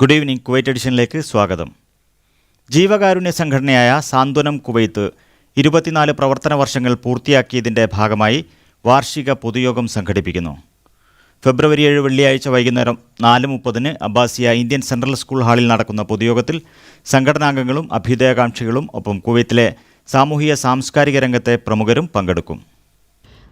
Good evening Kuwait എഡിഷനിലേക്ക് സ്വാഗതം. ജീവകാരുണ്യ സംഘടനയായ സാന്ത്വനം കുവൈത്ത് ഇരുപത്തിനാല് പ്രവർത്തന വർഷങ്ങൾ പൂർത്തിയാക്കിയതിന്റെ ഭാഗമായി വാർഷിക പൊതുയോഗം സംഘടിപ്പിക്കുന്നു. ഫെബ്രുവരി ഏഴ് വെള്ളിയാഴ്ച വൈകുന്നേരം നാല് മുപ്പതിന് അബ്ബാസിയ ഇന്ത്യൻ സെൻട്രൽ സ്കൂൾ ഹാളിൽ നടക്കുന്ന പൊതുയോഗത്തിൽ സംഘടനാംഗങ്ങളും അഭ്യുദയകാംക്ഷികളും ഒപ്പം കുവൈത്തിലെ സാമൂഹിക സാംസ്കാരിക രംഗത്തെ പ്രമുഖരും പങ്കെടുക്കും.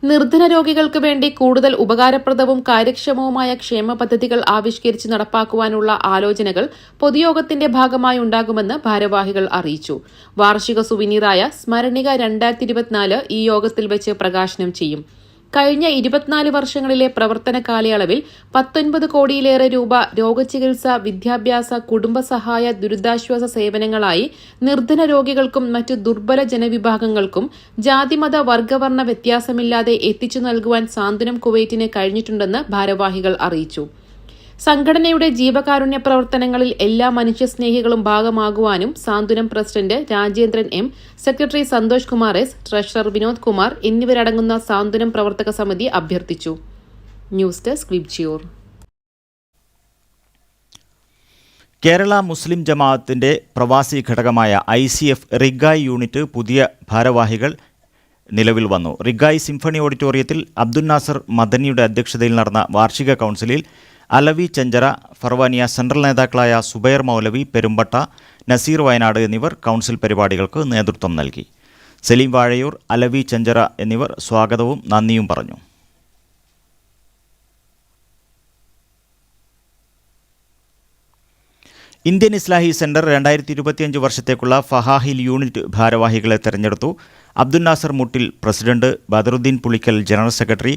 നിർധന രോഗികൾക്ക് വേണ്ടി കൂടുതൽ ഉപകാരപ്രദവും കാര്യക്ഷമവുമായ ക്ഷേമ പദ്ധതികൾ ആവിഷ്കരിച്ച് നടപ്പാക്കുവാനുള്ള ആലോചനകൾ പൊതുയോഗത്തിന്റെ ഭാഗമായി ഉണ്ടാകുമെന്ന് ഭാരവാഹികൾ അറിയിച്ചു. വാർഷിക സുവിനീറായ സ്മരണിക രണ്ടായിരത്തി ഇരുപത്തിനാല് ഈ യോഗത്തിൽ വെച്ച് പ്രകാശനം ചെയ്യും. കഴിഞ്ഞ ഇരുപത്തിനാല് വർഷങ്ങളിലെ പ്രവർത്തന കാലയളവിൽ പത്തൊൻപത് കോടിയിലേറെ രൂപ രോഗചികിത്സ വിദ്യാഭ്യാസ കുടുംബസഹായ ദുരിതാശ്വാസ സേവനങ്ങളായി നിർധന രോഗികൾക്കും മറ്റ് ദുർബല ജനവിഭാഗങ്ങൾക്കും ജാതിമത വർഗവർണ വ്യത്യാസമില്ലാതെ എത്തിച്ചു നൽകുവാൻ സാന്ത്വനം കുവൈറ്റിന് കഴിഞ്ഞിട്ടുണ്ടെന്ന് ഭാരവാഹികൾ അറിയിച്ചു. സംഘടനയുടെ ജീവകാരുണ്യ പ്രവർത്തനങ്ങളിൽ എല്ലാ മനുഷ്യസ്നേഹികളും ഭാഗമാകുവാനും Santhwanam president Rajendran M secretary Santhosh Kumar S treasurer Vinod Kumar എന്നിവരടങ്ങുന്ന സാന്ത്വനം പ്രവർത്തക സമിതി അഭ്യർത്ഥിച്ചു. News desk Vibgyor. Kerala Muslim ജമാഅത്തിന്റെ പ്രവാസി ഘടകമായ ഐ സി എഫ് റിഗായ് യൂണിറ്റ് പുതിയ ഭാരവാഹികൾ നിലവിൽ വന്നു. റിഗായ് സിംഫണി ഓഡിറ്റോറിയത്തിൽ അബ്ദുൽ നാസർ മദനിയുടെ അധ്യക്ഷതയിൽ നടന്ന വാർഷിക കൗൺസിലിൽ അലവി ചെഞ്ചര ഫർവാനിയ സെൻട്രൽ നേതാക്കളായ സുബൈർ മൗലവി പെരുമ്പട്ട നസീർ വയനാട് എന്നിവർ കൗൺസിൽ പരിപാടികൾക്ക് നേതൃത്വം നൽകി. സലീം വാഴയൂർ അലവി ചെഞ്ചര എന്നിവർ സ്വാഗതവും നന്ദിയും പറഞ്ഞു. ഇന്ത്യൻ ഇസ്ലാഹി സെന്റർ രണ്ടായിരത്തി ഇരുപത്തിയഞ്ച് വർഷത്തേക്കുള്ള ഫഹാഹിൽ യൂണിറ്റ് ഭാരവാഹികളെ തെരഞ്ഞെടുത്തു. Abdul Nasar Muttil president Badaruddin Pulikkal general secretary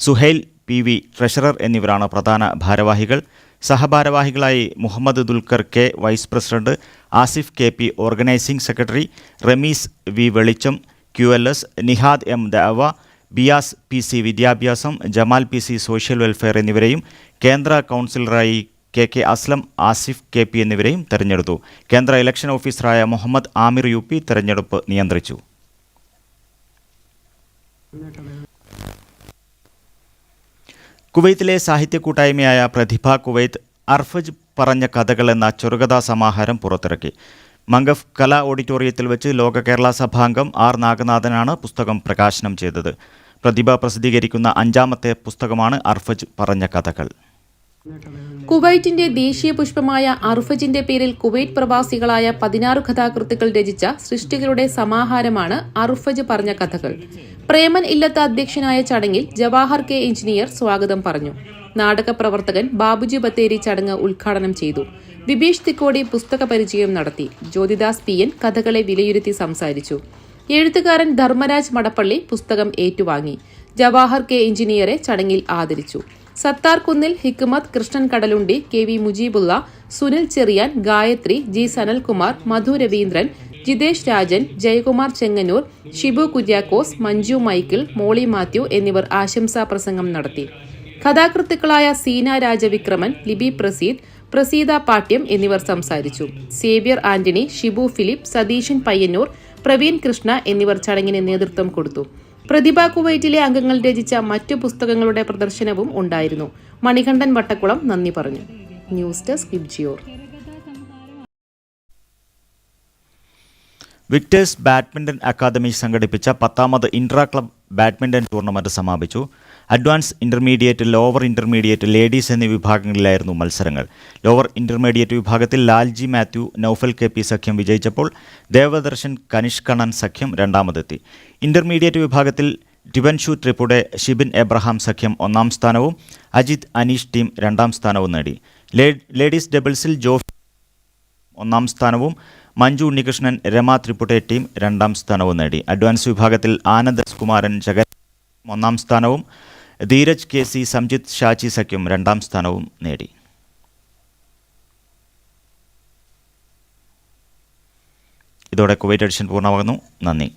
Suhail P V treasurer എന്നിവരാണ് പ്രധാന ഭാരവാഹികൾ. സഹഭാരവാഹികളായി Muhammad Dulquar K vice president Asif K P organising secretary Ramees V വെളിച്ചം Q L S Nihad M ദഅവ Biyas P C വിദ്യാഭ്യാസം Jamal P C social welfare എന്നിവരെയും കേന്ദ്ര കൗൺസിലറായി K K Aslam Asif K P എന്നിവരെയും തെരഞ്ഞെടുത്തു. കേന്ദ്ര ഇലക്ഷൻ ഓഫീസറായ Muhammad Aamir U P തെരഞ്ഞെടുപ്പ് നിയന്ത്രിച്ചു. കുവൈത്തിലെ സാഹിത്യ കൂട്ടായ്മയായ പ്രതിഭ കുവൈത്ത് അർഫജ് പറഞ്ഞ കഥകൾ എന്ന ചെറുകഥാ സമാഹാരം പുറത്തിറക്കി. മംഗഫ് കലാ ഓഡിറ്റോറിയത്തിൽ വെച്ച് ലോക കേരള സഭാംഗം ആർ നാഗനാഥനാണ് പുസ്തകം പ്രകാശനം ചെയ്തത്. പ്രതിഭ പ്രസിദ്ധീകരിക്കുന്ന അഞ്ചാമത്തെ പുസ്തകമാണ് അർഫജ് പറഞ്ഞ കഥകൾ. കുവൈറ്റിന്റെ ദേശീയ പുഷ്പമായ അർഫജിന്റെ പേരിൽ കുവൈറ്റ് പ്രവാസികളായ പതിനാറ് കഥാകൃത്തുക്കൾ രചിച്ച സൃഷ്ടികളുടെ സമാഹാരമാണ് അർഫജ് പറഞ്ഞ കഥകൾ. പ്രേമൻ ഇല്ലത്ത അധ്യക്ഷനായ ചടങ്ങിൽ ജവാഹർ കെ എഞ്ചിനീയർ സ്വാഗതം പറഞ്ഞു. നാടക പ്രവർത്തകൻ ബാബുജി ബത്തേരി ചടങ്ങ് ഉദ്ഘാടനം ചെയ്തു. വിഭീഷ് തിക്കോടി പുസ്തക പരിചയം നടത്തി. ജ്യോതിദാസ് പി എൻ കഥകളെ വിലയിരുത്തി സംസാരിച്ചു. എഴുത്തുകാരൻ ധർമ്മരാജ് മടപ്പള്ളി പുസ്തകം ഏറ്റുവാങ്ങി. ജവാഹർ കെ എഞ്ചിനീയറെ ചടങ്ങിൽ ആദരിച്ചു. Sathar Kunnil Hikmath Krishnan Kadalundi K V Mujeebulla Sunil Cherian Gayathri G Sanalkumar Madhu Raveendran Jithesh Rajan Jayakumar Chengannur Shibu Kuriakose Manju Michael Molly Mathew എന്നിവർ ആശംസാ പ്രസംഗം നടത്തി. കഥാകൃത്തുക്കളായ സീന രാജവിക്രമൻ ലിബി പ്രസീദ് പ്രസീത പാട്യം എന്നിവർ സംസാരിച്ചു. Xavier Antony Shibu Philip Satheesan Payyannur Praveen Krishna എന്നിവർ ചടങ്ങിന് നേതൃത്വം കൊടുത്തു. പ്രതിഭ കുവൈറ്റിലെ അംഗങ്ങൾ രചിച്ച മറ്റു പുസ്തകങ്ങളുടെ പ്രദർശനവും ഉണ്ടായിരുന്നു. മണികണ്ഠൻ വട്ടക്കുളം നന്ദി പറഞ്ഞു. News desk Vibgyor. Victors badminton academy സംഘടിപ്പിച്ച പത്താമത് ഇൻട്രാ ക്ലബ് ബാഡ്മിന്റൺ ടൂർണമെന്റ് സമാപിച്ചു. Advance intermediate lower intermediate ladies എന്നീ വിഭാഗങ്ങളിലായിരുന്നു മത്സരങ്ങൾ. ലോവർ ഇന്റർമീഡിയറ്റ് വിഭാഗത്തിൽ Lalji Mathew Noufal K P സഖ്യം വിജയിച്ചപ്പോൾ ദേവദർശൻ കനിഷ് കണ്ണൻ സഖ്യം രണ്ടാമതെത്തി. ഇന്റർമീഡിയറ്റ് വിഭാഗത്തിൽ ഡിവൻഷു ട്രിപ്പുടെ ഷിബിൻ എബ്രഹാം സഖ്യം ഒന്നാം സ്ഥാനവും അജിത് അനീഷ് ടീം രണ്ടാം സ്ഥാനവും നേടി. ലേഡീസ് ഡബിൾസിൽ ജോ ഒന്നാം സ്ഥാനവും മഞ്ജു ഉണ്ണികൃഷ്ണൻ രമ ത്രിപുട്ടെ ടീം രണ്ടാം സ്ഥാനവും നേടി. അഡ്വാൻസ് വിഭാഗത്തിൽ ആനന്ദ് കുമാരൻ ജഗൻ ഒന്നാം സ്ഥാനവും ധീരജ് കെ സി സംജിത് ഷാചി സഖ്യം രണ്ടാം സ്ഥാനവും നേടി. ഇതോടെ കുവൈറ്റ് എഡിഷൻ പൂർണമാകുന്നു. നന്ദി.